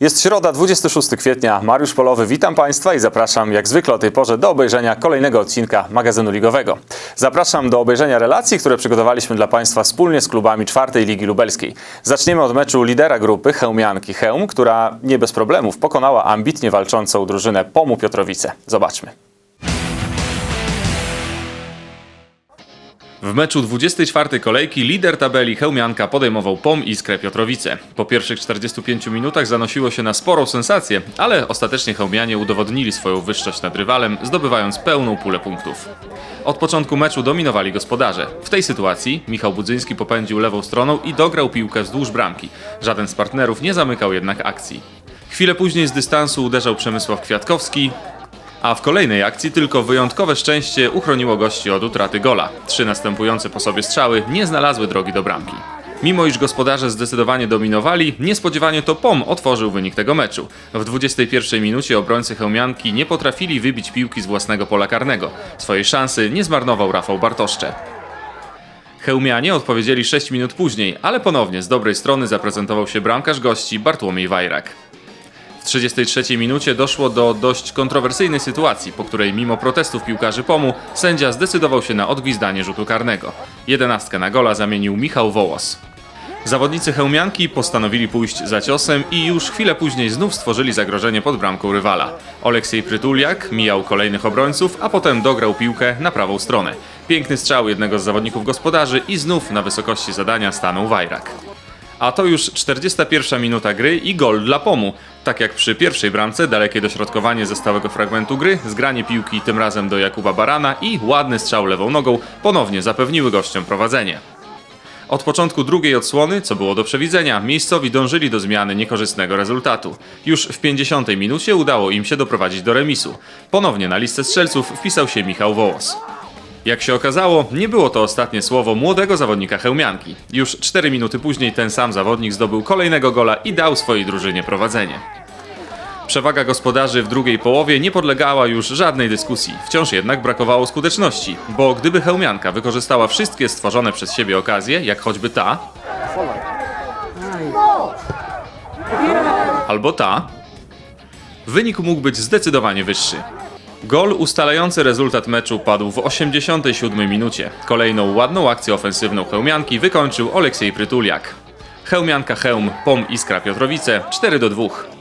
Jest środa, 26 kwietnia. Mariusz Polowy, witam Państwa i zapraszam jak zwykle o tej porze do obejrzenia kolejnego odcinka magazynu ligowego. Zapraszam do obejrzenia relacji, które przygotowaliśmy dla Państwa wspólnie z klubami czwartej Ligi Lubelskiej. Zaczniemy od meczu lidera grupy Chełmianki Chełm, która nie bez problemów pokonała ambitnie walczącą drużynę Pomu Piotrowice. Zobaczmy. W meczu 24 kolejki lider tabeli Chełmianka podejmował POM Iskrę Piotrowice. Po pierwszych 45 minutach zanosiło się na sporą sensację, ale ostatecznie Chełmianie udowodnili swoją wyższość nad rywalem, zdobywając pełną pulę punktów. Od początku meczu dominowali gospodarze. W tej sytuacji Michał Budzyński popędził lewą stroną i dograł piłkę wzdłuż bramki. Żaden z partnerów nie zamykał jednak akcji. Chwilę później z dystansu uderzał Przemysław Kwiatkowski, a w kolejnej akcji tylko wyjątkowe szczęście uchroniło gości od utraty gola. Trzy następujące po sobie strzały nie znalazły drogi do bramki. Mimo iż gospodarze zdecydowanie dominowali, niespodziewanie to POM otworzył wynik tego meczu. W 21 minucie obrońcy Chełmianki nie potrafili wybić piłki z własnego pola karnego. Swojej szansy nie zmarnował Rafał Bartoszcze. Chełmianie odpowiedzieli 6 minut później, ale ponownie z dobrej strony zaprezentował się bramkarz gości Bartłomiej Wajrak. W 33 minucie doszło do dość kontrowersyjnej sytuacji, po której mimo protestów piłkarzy POMu sędzia zdecydował się na odgwizdanie rzutu karnego. Jedenastkę na gola zamienił Michał Wołos. Zawodnicy Chełmianki postanowili pójść za ciosem i już chwilę później znów stworzyli zagrożenie pod bramką rywala. Oleksiej Prytuliak mijał kolejnych obrońców, a potem dograł piłkę na prawą stronę. Piękny strzał jednego z zawodników gospodarzy i znów na wysokości zadania stanął Wajrak. A to już 41 minuta gry i gol dla Pomu. Tak jak przy pierwszej bramce, dalekie dośrodkowanie ze stałego fragmentu gry, zgranie piłki tym razem do Jakuba Barana i ładny strzał lewą nogą ponownie zapewniły gościom prowadzenie. Od początku drugiej odsłony, co było do przewidzenia, miejscowi dążyli do zmiany niekorzystnego rezultatu. Już w 50 minucie udało im się doprowadzić do remisu. Ponownie na listę strzelców wpisał się Michał Wołos. Jak się okazało, nie było to ostatnie słowo młodego zawodnika Chełmianki. Już 4 minuty później ten sam zawodnik zdobył kolejnego gola i dał swojej drużynie prowadzenie. Przewaga gospodarzy w drugiej połowie nie podlegała już żadnej dyskusji. Wciąż jednak brakowało skuteczności, bo gdyby Chełmianka wykorzystała wszystkie stworzone przez siebie okazje, jak choćby ta, albo ta, wynik mógł być zdecydowanie wyższy. Gol ustalający rezultat meczu padł w 87 minucie. Kolejną ładną akcję ofensywną Chełmianki wykończył Oleksiej Prytuliak. Chełmianka Chełm, POM Iskra Piotrowice 4 do 2.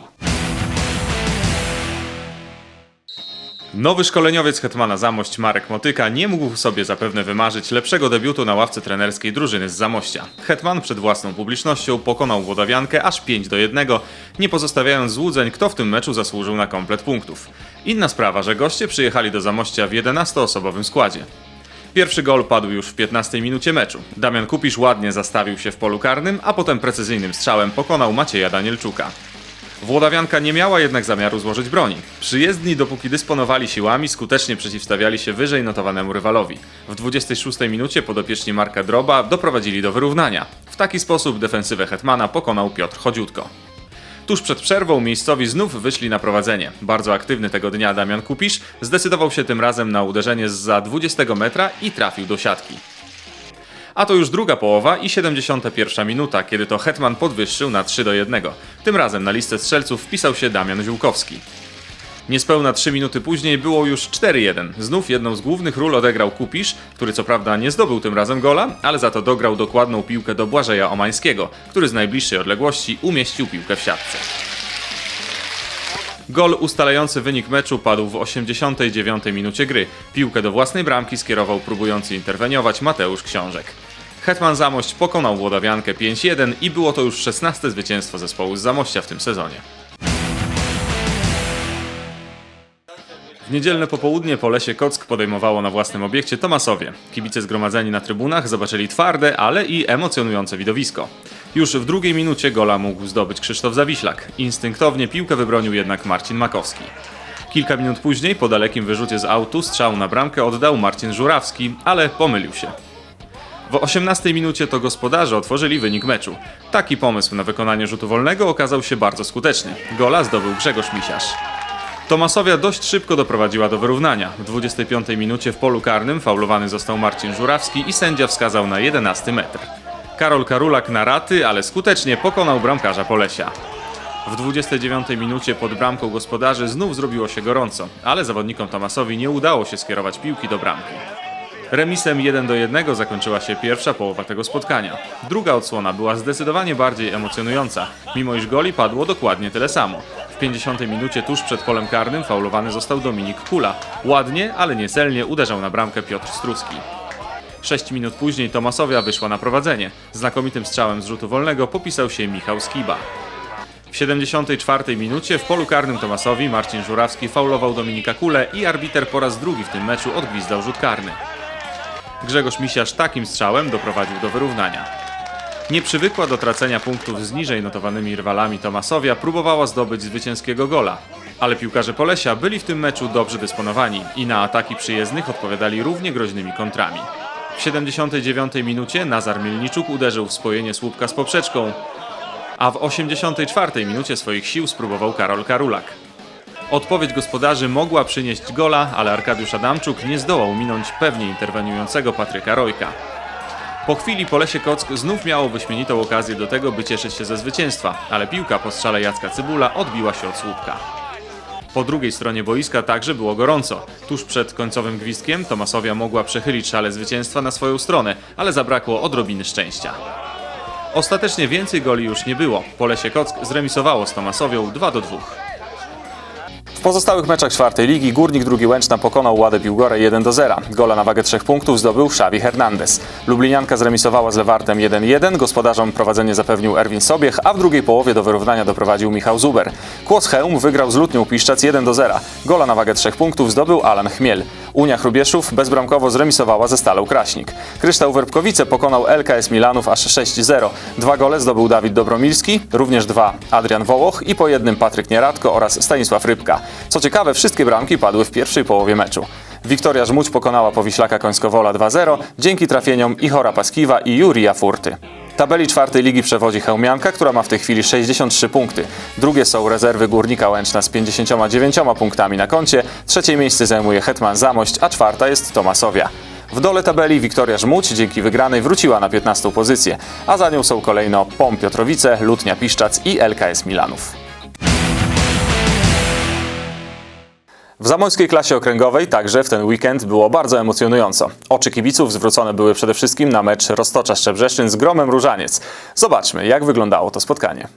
Nowy szkoleniowiec Hetmana Zamość Marek Motyka nie mógł sobie zapewne wymarzyć lepszego debiutu na ławce trenerskiej drużyny z Zamościa. Hetman przed własną publicznością pokonał Włodawiankę aż 5 do 1, nie pozostawiając złudzeń, kto w tym meczu zasłużył na komplet punktów. Inna sprawa, że goście przyjechali do Zamościa w 11-osobowym składzie. Pierwszy gol padł już w 15 minucie meczu. Damian Kupisz ładnie zastawił się w polu karnym, a potem precyzyjnym strzałem pokonał Macieja Danielczuka. Włodawianka nie miała jednak zamiaru złożyć broni. Przyjezdni, dopóki dysponowali siłami, skutecznie przeciwstawiali się wyżej notowanemu rywalowi. W 26 minucie podopieczni Marka Droba doprowadzili do wyrównania. W taki sposób defensywę Hetmana pokonał Piotr Chodziutko. Tuż przed przerwą miejscowi znów wyszli na prowadzenie. Bardzo aktywny tego dnia Damian Kupisz zdecydował się tym razem na uderzenie za 20 metra i trafił do siatki. A to już druga połowa i 71 minuta, kiedy to Hetman podwyższył na 3 do 1. Tym razem na listę strzelców wpisał się Damian Ziółkowski. Niespełna 3 minuty później było już 4-1. Znów jedną z głównych ról odegrał Kupisz, który co prawda nie zdobył tym razem gola, ale za to dograł dokładną piłkę do Błażeja Omańskiego, który z najbliższej odległości umieścił piłkę w siatce. Gol ustalający wynik meczu padł w 89 minucie gry. Piłkę do własnej bramki skierował próbujący interweniować Mateusz Książek. Hetman Zamość pokonał Włodawiankę 5-1 i było to już 16 zwycięstwo zespołu z Zamościa w tym sezonie. W niedzielne popołudnie Polesie Kock podejmowało na własnym obiekcie Tomasowie. Kibice zgromadzeni na trybunach zobaczyli twarde, ale i emocjonujące widowisko. Już w drugiej minucie gola mógł zdobyć Krzysztof Zawiślak. Instynktownie piłkę wybronił jednak Marcin Makowski. Kilka minut później, po dalekim wyrzucie z autu, strzał na bramkę oddał Marcin Żurawski, ale pomylił się. W 18 minucie to gospodarze otworzyli wynik meczu. Taki pomysł na wykonanie rzutu wolnego okazał się bardzo skuteczny. Gola zdobył Grzegorz Misiarz. Tomasowia dość szybko doprowadziła do wyrównania. W 25 minucie w polu karnym faulowany został Marcin Żurawski i sędzia wskazał na 11 metr. Karol Karulak na raty, ale skutecznie pokonał bramkarza Polesia. W 29 minucie pod bramką gospodarzy znów zrobiło się gorąco, ale zawodnikom Tomasowi nie udało się skierować piłki do bramki. Remisem 1 do 1 zakończyła się pierwsza połowa tego spotkania. Druga odsłona była zdecydowanie bardziej emocjonująca, mimo iż goli padło dokładnie tyle samo. W 50 minucie tuż przed polem karnym faulowany został Dominik Kula. Ładnie, ale niecelnie uderzał na bramkę Piotr Struski. 6 minut później Tomasowia wyszła na prowadzenie. Znakomitym strzałem z rzutu wolnego popisał się Michał Skiba. W 74 minucie w polu karnym Tomasowi Marcin Żurawski faulował Dominika Kulę i arbiter po raz drugi w tym meczu odgwizdał rzut karny. Grzegorz Misiarz takim strzałem doprowadził do wyrównania. Nie przywykła do tracenia punktów z niżej notowanymi rywalami Tomasowia próbowała zdobyć zwycięskiego gola. Ale piłkarze Polesia byli w tym meczu dobrze dysponowani i na ataki przyjezdnych odpowiadali równie groźnymi kontrami. W 79 minucie Nazar Mielniczuk uderzył w spojenie słupka z poprzeczką, a w 84 minucie swoich sił spróbował Karol Karulak. Odpowiedź gospodarzy mogła przynieść gola, ale Arkadiusz Adamczuk nie zdołał minąć pewnie interweniującego Patryka Rojka. Po chwili Polesie Kock znów miało wyśmienitą okazję do tego, by cieszyć się ze zwycięstwa, ale piłka po strzale Jacka Cybula odbiła się od słupka. Po drugiej stronie boiska także było gorąco. Tuż przed końcowym gwizdkiem Tomasowia mogła przechylić szale zwycięstwa na swoją stronę, ale zabrakło odrobiny szczęścia. Ostatecznie więcej goli już nie było. Polesie Kock zremisowało z Tomasowią 2 do 2. W pozostałych meczach czwartej ligi Górnik drugi Łęczna pokonał Ładę Piłgorę 1 do 0. Gola na wagę trzech punktów zdobył Xavi Hernandez. Lublinianka zremisowała z Lewartem 1-1. Gospodarzom prowadzenie zapewnił Erwin Sobiech, a w drugiej połowie do wyrównania doprowadził Michał Zuber. Kłos Chełm wygrał z Lutnią Piszczec 1 do 0. Gola na wagę trzech punktów zdobył Alan Chmiel. Unia Hrubieszów bezbramkowo zremisowała ze Stalą Kraśnik. Kryształ Werbkowice pokonał LKS Milanów aż 6-0. Dwa gole zdobył Dawid Dobromilski, również dwa Adrian Wołoch i po jednym Patryk Nieradko oraz Stanisław Rybka. Co ciekawe, wszystkie bramki padły w pierwszej połowie meczu. Wiktoria Żmuć pokonała Powiślaka Końskowola 2-0 dzięki trafieniom Ichora Paskiwa i Jurija Furty. Tabeli czwartej ligi przewodzi Chełmianka, która ma w tej chwili 63 punkty. Drugie są rezerwy Górnika Łęczna z 59 punktami na koncie. Trzecie miejsce zajmuje Hetman Zamość, a czwarta jest Tomasowia. W dole tabeli Wiktoria Żmuć dzięki wygranej wróciła na 15 pozycję, a za nią są kolejno POM Piotrowice, Lutnia Piszczac i LKS Milanów. W zamojskiej klasie okręgowej także w ten weekend było bardzo emocjonująco. Oczy kibiców zwrócone były przede wszystkim na mecz Roztocza Szczebrzeszyn z Gromem Różaniec. Zobaczmy, jak wyglądało to spotkanie.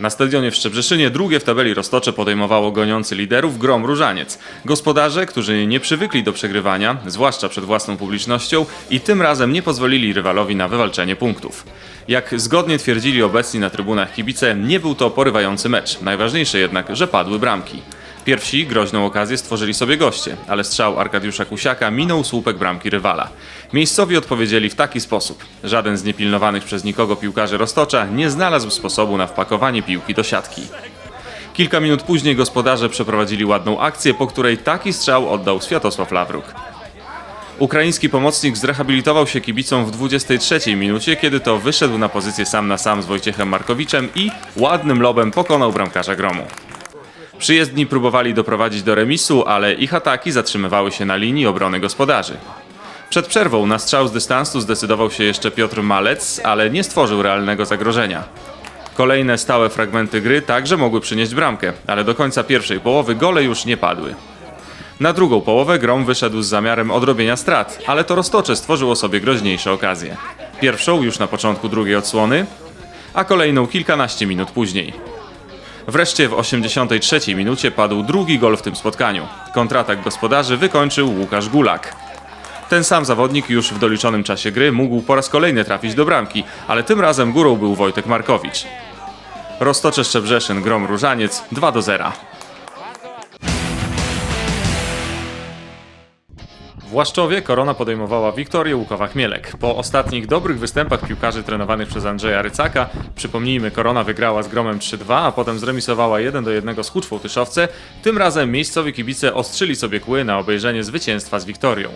Na stadionie w Szczebrzeszynie drugie w tabeli Roztocze podejmowało goniący liderów Grom Różaniec. Gospodarze, którzy nie przywykli do przegrywania, zwłaszcza przed własną publicznością i tym razem nie pozwolili rywalowi na wywalczenie punktów. Jak zgodnie twierdzili obecni na trybunach kibice, nie był to porywający mecz. Najważniejsze jednak, że padły bramki. Pierwsi groźną okazję stworzyli sobie goście, ale strzał Arkadiusza Kusiaka minął słupek bramki rywala. Miejscowi odpowiedzieli w taki sposób. Żaden z niepilnowanych przez nikogo piłkarzy Roztocza nie znalazł sposobu na wpakowanie piłki do siatki. Kilka minut później gospodarze przeprowadzili ładną akcję, po której taki strzał oddał Światosław Lawruk. Ukraiński pomocnik zrehabilitował się kibicom w 23 minucie, kiedy to wyszedł na pozycję sam na sam z Wojciechem Markowiczem i ładnym lobem pokonał bramkarza Gromu. Przyjezdni próbowali doprowadzić do remisu, ale ich ataki zatrzymywały się na linii obrony gospodarzy. Przed przerwą na strzał z dystansu zdecydował się jeszcze Piotr Malec, ale nie stworzył realnego zagrożenia. Kolejne stałe fragmenty gry także mogły przynieść bramkę, ale do końca pierwszej połowy gole już nie padły. Na drugą połowę Grom wyszedł z zamiarem odrobienia strat, ale to Roztocze stworzyło sobie groźniejsze okazje. Pierwszą już na początku drugiej odsłony, a kolejną kilkanaście minut później. Wreszcie w 83 minucie padł drugi gol w tym spotkaniu. Kontratak gospodarzy wykończył Łukasz Gulak. Ten sam zawodnik już w doliczonym czasie gry mógł po raz kolejny trafić do bramki, ale tym razem górą był Wojtek Markowicz. Roztocze Szczebrzeszyn, Grom Różaniec 2 do 0. W Łaszczowie Korona podejmowała Wiktorię Łukowa-Chmielek. Po ostatnich dobrych występach piłkarzy trenowanych przez Andrzeja Rycaka, przypomnijmy, Korona wygrała z Gromem 3-2, a potem zremisowała 1-1 z Huczwą Tyszowce, tym razem miejscowi kibice ostrzyli sobie kły na obejrzenie zwycięstwa z Wiktorią.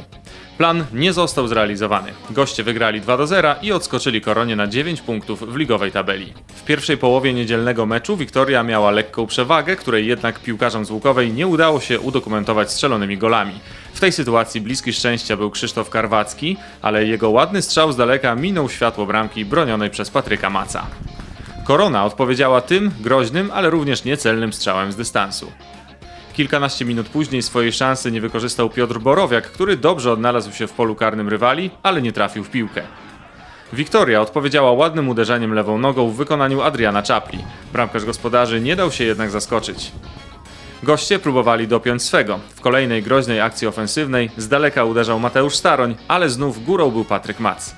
Plan nie został zrealizowany. Goście wygrali 2-0 i odskoczyli Koronie na 9 punktów w ligowej tabeli. W pierwszej połowie niedzielnego meczu Wiktoria miała lekką przewagę, której jednak piłkarzom z Łukowej nie udało się udokumentować strzelonymi golami. W tej sytuacji bliski szczęścia był Krzysztof Karwacki, ale jego ładny strzał z daleka minął światło bramki bronionej przez Patryka Maca. Korona odpowiedziała tym groźnym, ale również niecelnym strzałem z dystansu. Kilkanaście minut później swojej szansy nie wykorzystał Piotr Borowiak, który dobrze odnalazł się w polu karnym rywali, ale nie trafił w piłkę. Wiktoria odpowiedziała ładnym uderzeniem lewą nogą w wykonaniu Adriana Czapli. Bramkarz gospodarzy nie dał się jednak zaskoczyć. Goście próbowali dopiąć swego. W kolejnej groźnej akcji ofensywnej z daleka uderzał Mateusz Staroń, ale znów górą był Patryk Mac.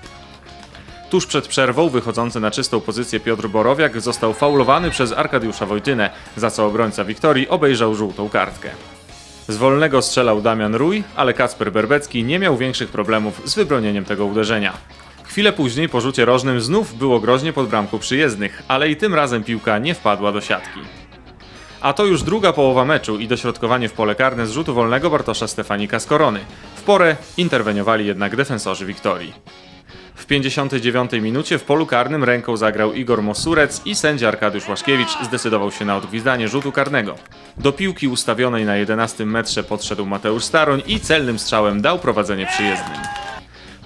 Tuż przed przerwą wychodzący na czystą pozycję Piotr Borowiak został faulowany przez Arkadiusza Wojtynę, za co obrońca Wiktorii obejrzał żółtą kartkę. Z wolnego strzelał Damian Rój, ale Kacper Berbecki nie miał większych problemów z wybronieniem tego uderzenia. Chwilę później po rzucie rożnym znów było groźnie pod bramką przyjezdnych, ale i tym razem piłka nie wpadła do siatki. A to już druga połowa meczu i dośrodkowanie w pole karne z rzutu wolnego Bartosza Stefanika z Korony. W porę interweniowali jednak defensorzy Wiktorii. W 59 minucie w polu karnym ręką zagrał Igor Mosurec i sędzia Arkadiusz Łaszkiewicz zdecydował się na odgwizdanie rzutu karnego. Do piłki ustawionej na 11 metrze podszedł Mateusz Staroń i celnym strzałem dał prowadzenie przyjezdnym.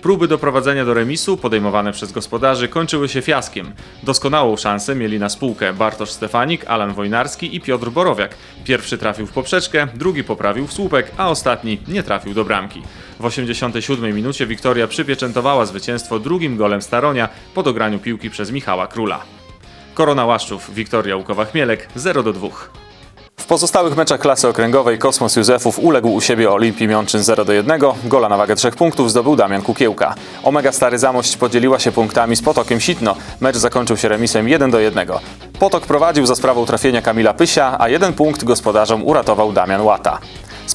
Próby doprowadzenia do remisu, podejmowane przez gospodarzy, kończyły się fiaskiem. Doskonałą szansę mieli na spółkę Bartosz Stefanik, Alan Wojnarski i Piotr Borowiak. Pierwszy trafił w poprzeczkę, drugi poprawił w słupek, a ostatni nie trafił do bramki. W 87 minucie Wiktoria przypieczętowała zwycięstwo drugim golem Staronia po dograniu piłki przez Michała Króla. Korona Łaszczów, Wiktoria Łukowa-Chmielek 0 do 2. Pozostałych meczach klasy okręgowej Kosmos Józefów uległ u siebie Olimpii Miączyn 0 do 1. Gola na wagę 3 punktów zdobył Damian Kukiełka. Omega Stary Zamość podzieliła się punktami z Potokiem Sitno. Mecz zakończył się remisem 1 do 1. Potok prowadził za sprawą trafienia Kamila Pysia, a jeden punkt gospodarzom uratował Damian Łata.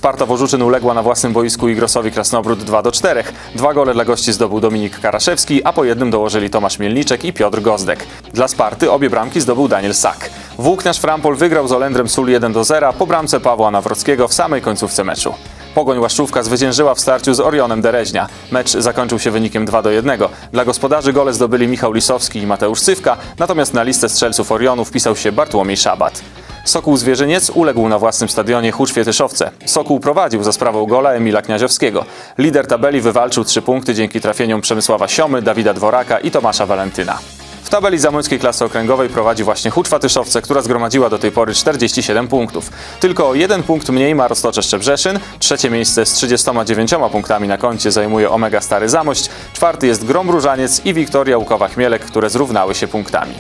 Sparta Wożuczyn uległa na własnym boisku Igrosowi Krasnobród 2 do 4. Dwa gole dla gości zdobył Dominik Karaszewski, a po jednym dołożyli Tomasz Mielniczek i Piotr Gozdek. Dla Sparty obie bramki zdobył Daniel Sak. Włókniarz Frampol wygrał z Olendrem Sól 1 do 0 po bramce Pawła Nawrockiego w samej końcówce meczu. Pogoń Łaszczówka zwyciężyła w starciu z Orionem Dereźnia. Mecz zakończył się wynikiem 2 do 1. Dla gospodarzy gole zdobyli Michał Lisowski i Mateusz Cywka, natomiast na listę strzelców Orionu wpisał się Bartłomiej Szabat. Sokół Zwierzyniec uległ na własnym stadionie Huczwie Tyszowce. Sokół prowadził za sprawą gola Emila Kniaziowskiego. Lider tabeli wywalczył trzy punkty dzięki trafieniom Przemysława Siomy, Dawida Dworaka i Tomasza Walentyna. W tabeli zamojskiej klasy okręgowej prowadzi właśnie Huczwa Tyszowce, która zgromadziła do tej pory 47 punktów. Tylko o jeden punkt mniej ma Roztocze Szczebrzeszyn, trzecie miejsce z 39 punktami na koncie zajmuje Omega Stary Zamość, czwarty jest Grom Różaniec i Wiktoria Łukowa-Chmielek, które zrównały się punktami.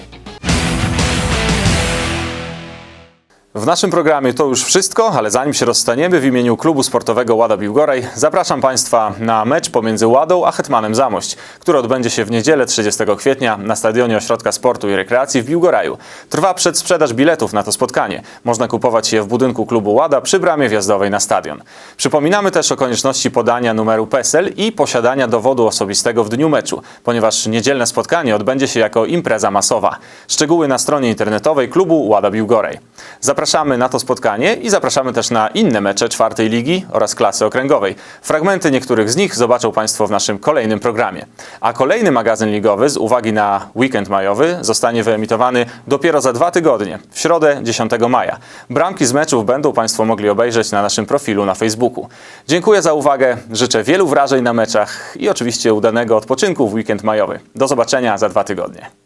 W naszym programie to już wszystko, ale zanim się rozstaniemy w imieniu klubu sportowego Łada Biłgoraj zapraszam Państwa na mecz pomiędzy Ładą a Hetmanem Zamość, który odbędzie się w niedzielę 30 kwietnia na stadionie Ośrodka Sportu i Rekreacji w Biłgoraju. Trwa przedsprzedaż biletów na to spotkanie. Można kupować je w budynku klubu Łada przy bramie wjazdowej na stadion. Przypominamy też o konieczności podania numeru PESEL i posiadania dowodu osobistego w dniu meczu, ponieważ niedzielne spotkanie odbędzie się jako impreza masowa. Szczegóły na stronie internetowej klubu Łada Biłgoraj. Zapraszamy na to spotkanie i zapraszamy też na inne mecze czwartej ligi oraz klasy okręgowej. Fragmenty niektórych z nich zobaczą Państwo w naszym kolejnym programie. A kolejny magazyn ligowy z uwagi na weekend majowy zostanie wyemitowany dopiero za dwa tygodnie, w środę 10 maja. Bramki z meczów będą Państwo mogli obejrzeć na naszym profilu na Facebooku. Dziękuję za uwagę, życzę wielu wrażeń na meczach i oczywiście udanego odpoczynku w weekend majowy. Do zobaczenia za dwa tygodnie.